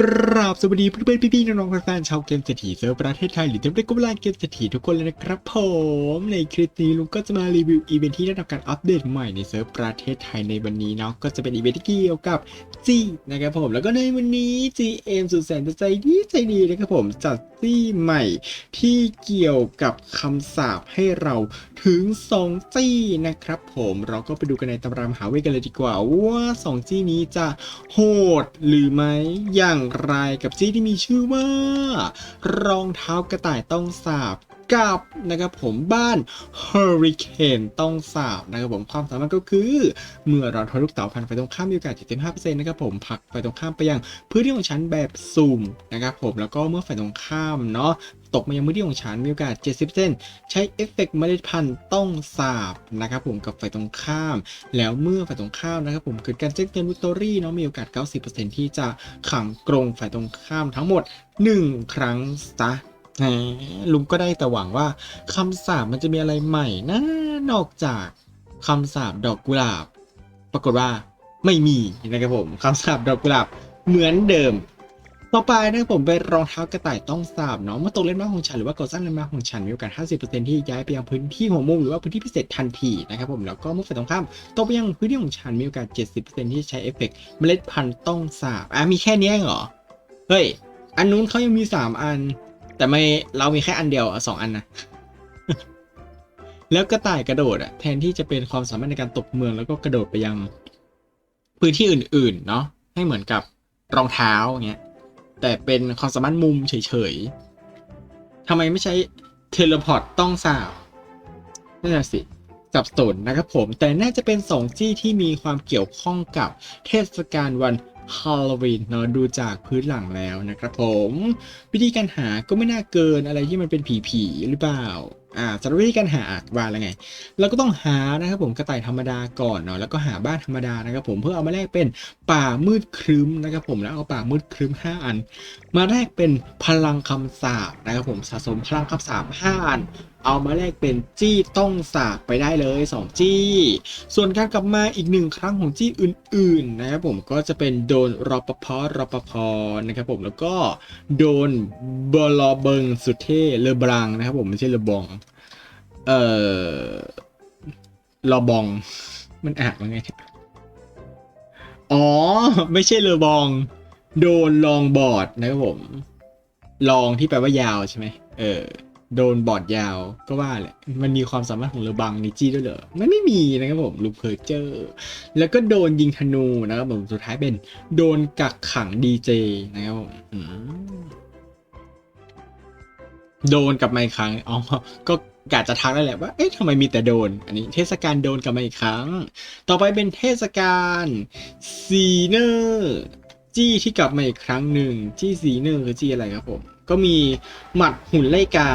กราบสวัสดีเพื่อนๆพี่ๆน้องๆแฟนชาวเกมเศรษฐีเซิร์ฟประเทศไทยหรือเต็มไปด้วยกบลานเกมเศรษฐีทุกคนเลยนะครับผมในคลิปนี้ลุงก็จะมารีวิวอีเวนท์ที่ได้รับการอัปเดตใหม่ในเซิร์ฟประเทศไทยในวันนี้เนาะก็จะเป็นอีเวนท์ที่เกี่ยวกับจีนะครับผมแล้วก็ในวันนี้ GM สุดแสนจะใจดีใจดีนะครับผมจัดจี้ใหม่ที่เกี่ยวกับคำสาปให้เรา ถึง 2 จี้นะครับผมเราก็ไปดูกันในตำรามหาเวทกันเลยดีกว่า ว่า 2 จี้นี้จะโหดหรือไม่อย่างไรกับจี้ที่มีชื่อว่า รองเท้ากระต่ายต้องสาบกับนะครับผมบ้านเฮอริเคนต้องสาบนะครับผมความสามารถก็คือ เมื่อเราทะลุเต่าพันไฟตรงข้ามมีโอกาส75%นะครับผมผลักไฟตรงข้ามไปยังพื้นที่ของชั้นแบบซูมนะครับผมแล้วก็เมื่อไฟตรงข้ามเนาะ ตกมายังพื้นที่ของชั้นมีโอกาส 70%ใช้เอฟเฟกต์เมล็ดพันธุ์ต้องสาบนะครับผมกับไฟตรงข้าม แล้วเมื่อฝ่ายตรงข้ามนะครับผมเกิดการแจ้งเตือนวิกตอรี่เนาะมีโอกาส 90%ที่จะขังกรงฝ่ายตรงข้ามทั้งหมด 1 ครั้งซะลุงก็ได้แต่หวังว่าคำสาปมันจะมีอะไรใหม่นะนอกจากคำสาปดอกกุหลาบ ปรากฏว่าไม่มีนะครับผมคำสาปดอกกุหลาบเหมือนเดิม ต่อไปนะผมเป็นรองเท้ากระต่ายต้องสาบเนาะเมื่อตกเล่นมาของฉันหรือว่าก่อสร้างเล่นมาของฉันมีโอกาส 50%ที่ย้ายไปยังพื้นที่หัวมุมหรือว่าพื้นที่พิเศษทันทีนะครับผมแล้วก็เมื่อฝ่ายตรงข้ามตกไปยังพื้นที่ของฉันมีโอกาส 70%ที่ใช้เอฟเฟกต์เมล็ดพันธุ์ต้องสาบอะมีแค่นี้เหรอเฮ้ยอันนู้นเขายังมี 3 อัน แต่ไม่เรามีแค่อันเดียวอะสองอันนะแล้วกระต่ายกระโดดอะแทนที่จะเป็นความสามารถในการตบเมืองแล้วก็กระโดดไปยังพื้นที่อื่นๆเนาะให้เหมือนกับรองเท้าเงี้ย แต่เป็นความสามารถมุมเฉยๆทำไมไม่ใช้เทเลพอร์ตต้องสาวนั่นแหละสิสับสนนะครับผม แต่น่าจะเป็นสองจี้ที่มีความเกี่ยวข้องกับเทศกาลวันฮาโลวีนเนาะดูจากพื้นหลังแล้วนะครับผม วิธีการหาก็ไม่น่าเกินอะไรที่มันเป็นผีๆหรือเปล่า อ่าสำหรับวิธีการหาอะว่าแล้วไง เราก็ต้องหานะครับผมกระต่ายธรรมดาก่อนเนาะแล้วก็หาบ้านธรรมดานะครับผมเพื่อเอามาแลกเป็นป่ามืดครึ้มนะครับผมแล้วเอาป่ามืดครึ้ม 5 อัน มาแลกเป็นพลังคำสาบนะครับผมสะสมพลังคำสาบ5อันเอามาแลกเป็นจี้ต้องสาปไปได้เลย 2 จี้ ส่วนการกลับมาอีกหนึ่งครั้งของจี้อื่นๆนะครับผมก็จะเป็นโดนรปภรปภนะครับผมแล้วก็โดนบลอเบิงสุเทเลบรังนะครับผมไม่ใช่เลบองเอ่อลอบอง มันอ่านว่าไงอ๋อ ไม่ใช่เลอบอง โดนลองบอร์ดนะครับผม ลองที่แปลว่ายาวใช่ไหมเออ โดนบอร์ดยาวก็ว่าแหละ มันมีความสามารถของเลอบังนิจี้ด้วยเหรอมันไม่มีนะครับผมลูกเพอร์เจอร์ แล้วก็โดนยิงธนูนะครับผมสุดท้ายเป็นโดนกักขังดีเจนะครับผมอืมโดนกลับมาอีกครั้งอ๋อก็กะจะทักแล้วแหละว่า เอ๊ะทำไมมีแต่โดน อันนี้เทศกาลโดนกลับมาอีกครั้ง ต่อไปเป็นเทศกาลซีเนอร์ จี้ที่กลับมาอีกครั้งหนึ่งจี้ซีเนอร์คือจี้อะไรครับผม ก็มีหมัดหุ่นไล่กา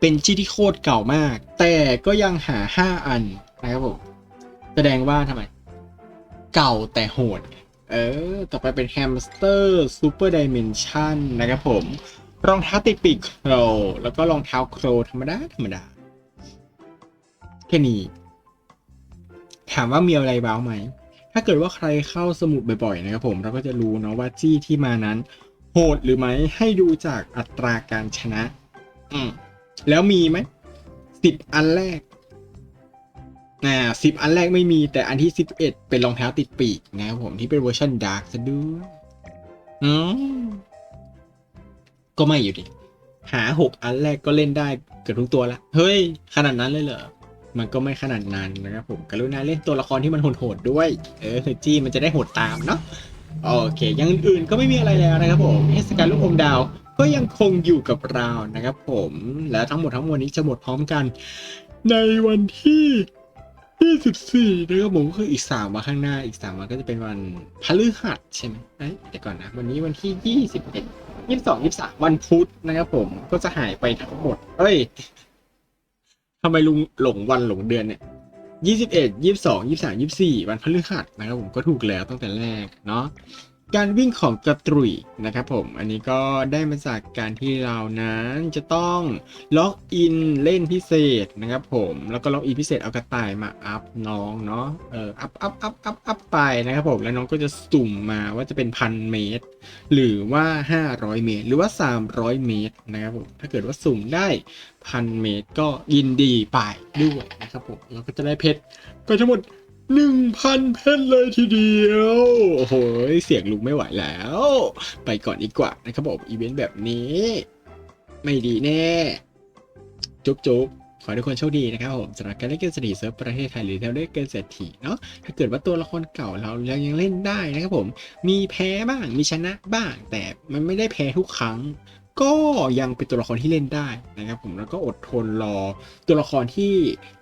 เป็นจี้ที่โคตรเก่ามาก แต่ก็ยังหาห้าอันนะครับผม แสดงว่าทำไม เก่าแต่โหด เออ ต่อไปเป็นแฮมสเตอร์ซูเปอร์ดิเมนชันนะครับผม รองเท้าติดปีกโครแล้วก็รองเท้าโครธรรมดา ธรรมดาแค่นี้ ถามว่ามีอะไรบ้างไหม ถ้าเกิดว่าใครเข้าสมุดบ่อยๆนะครับผมเราก็จะรู้เนาะว่าจี้ที่มานั้น โหดหรือไม่ให้ดูจากอัตราการชนะ อืมแล้วมีไหมสิบอันแรกอ่าสิบอันแรกไม่มีแต่อันที่สิบเอ็ดเป็นรองเท้าติดปีกนะครับผมที่เป็นเวอร์ชันดาร์กซะด้วยอืมก็ไม่อยู่ดิหาหกอันแรกก็เล่นได้เกือบทุกตัวละ เฮ้ย ขนาดนั้นเลยเหรอ มันก็ไม่ขนาดนั้นนะครับผมกรุณาเล่นตัวละครที่มันโหดๆด้วย เออจี้มันจะได้โหดตามเนาะโอเคอยังอื่นก็ไม่มีอะไรแล้วนะครับผมเทศกาลลูกอมดาวก็ยังคงอยู่กับเรานะครับผมและทั้งหมดทั้งมวลนี้จะหมดพร้อมกัน ในวันที่ 24นะครับผมก็คืออีก 3 วันข้างหน้าอีก 3 วันก็จะเป็นวันพฤหัสใช่ไหมเอ้ยเดี๋ยวก่อนนะวันนี้วันที่ 21 22 23 วันพุธนะครับผมก็จะหายไปทั้งหมด เอ้ย ทำไมลุงหลงวันหลงเดือนเนี่ยยี่สิบเอ็ดยี่สิบสองยี่สิบสามยี่สี่วันพฤหัสนะครับผมก็ถูกแล้วตั้งแต่แรกเนาะ การวิ่งของกระตุยนะครับผม อันนี้ก็ได้มาจากการที่เรานั้นจะต้องล็อกอินเล่นพิเศษนะครับผม แล้วก็ล็อกอินพิเศษเอากระต่ายมาอัพน้องเนาะ เอออัพอัพอัพอัพอัพไปนะครับผม แล้วน้องก็จะสุ่มมาว่าจะเป็นพันเมตร หรือว่า 500 เมตร หรือว่า 300 เมตรนะครับผม ถ้าเกิดว่าสุ่มได้พันเมตรก็ยินดีไปด้วยนะครับผม เราก็จะได้เพชรไปทั้งหมด หนึ่งพันเพชรเลยทีเดียว โอ้โห เสียงลุงไม่ไหวแล้ว ไปก่อนดีกว่านะครับผมอีเวนต์แบบนี้ ไม่ดีแน่ จุ๊บจุ๊บขอให้ทุกคนโชคดีนะครับผมสำหรับการเล่นเกมเศรษฐีเซิร์ฟประเทศไทยหรือแนวเล่นเกมเศรษฐีเนาะถ้าเกิดว่าตัวละครเก่าเรายังยังเล่นได้นะครับผม มีแพ้บ้างมีชนะบ้าง แต่มันไม่ได้แพ้ทุกครั้ง ก็ยังเป็นตัวละครที่เล่นได้นะครับผมแล้วก็อดทนรอตัวละครที่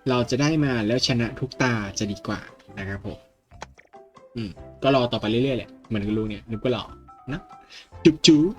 เราจะได้มาแล้วชนะทุกตาจะดีกว่านะครับผมอืมก็รอต่อไปเรื่อยๆแหละเหมือนกับลุงเนี่ยนึกก็รอนะจุ๊บจุ๊บ